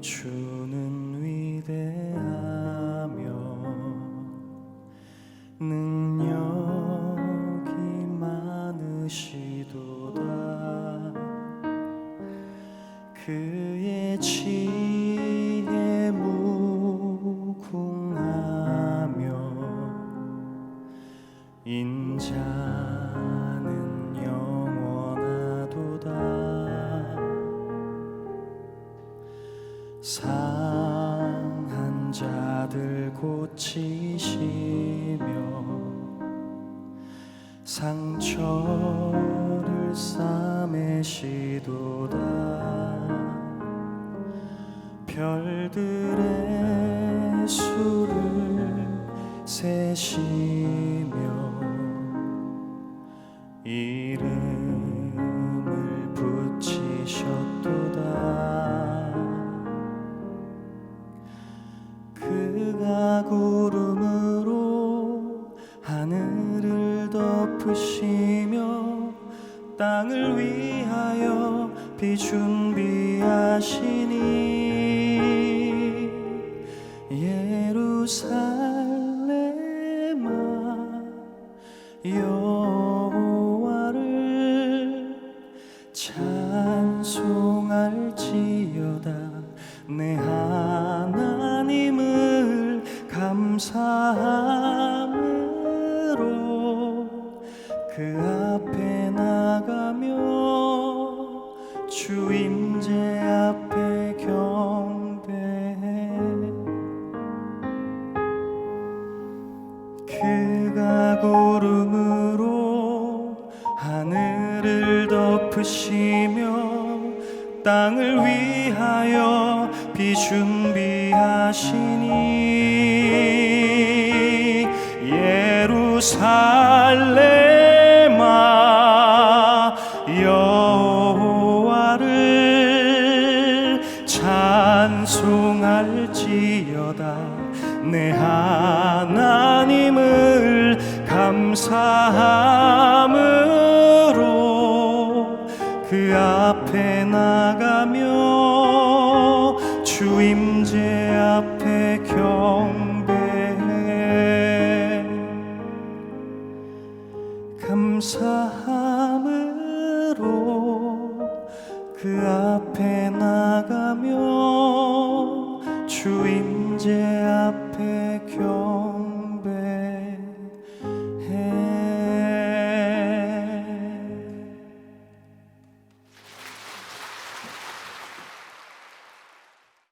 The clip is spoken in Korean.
주는 위대하며 능력이 많으시도다. 그의 지혜 무궁하며 인자 상한 자들 고치시며 상처를 싸매시도다. 별들의 수를 세시며 이름 하늘을 덮으시며 땅을 위하여 비 준비하시니 예루살렘아 여호와를 찬송할지어다. 내 하나님을 감사함 그 앞에 나가며 주임제 앞에 경배해 그가 구름으로 하늘을 덮으시며 땅을 위하여 비 준비하시니 예루살렘아 여호와를 찬송할지어다. 내 하나님을 감사함으로 그 앞에 나가며 주임제 앞에 경배해. 감사 그 앞에 나가며 주 임재 앞에 겨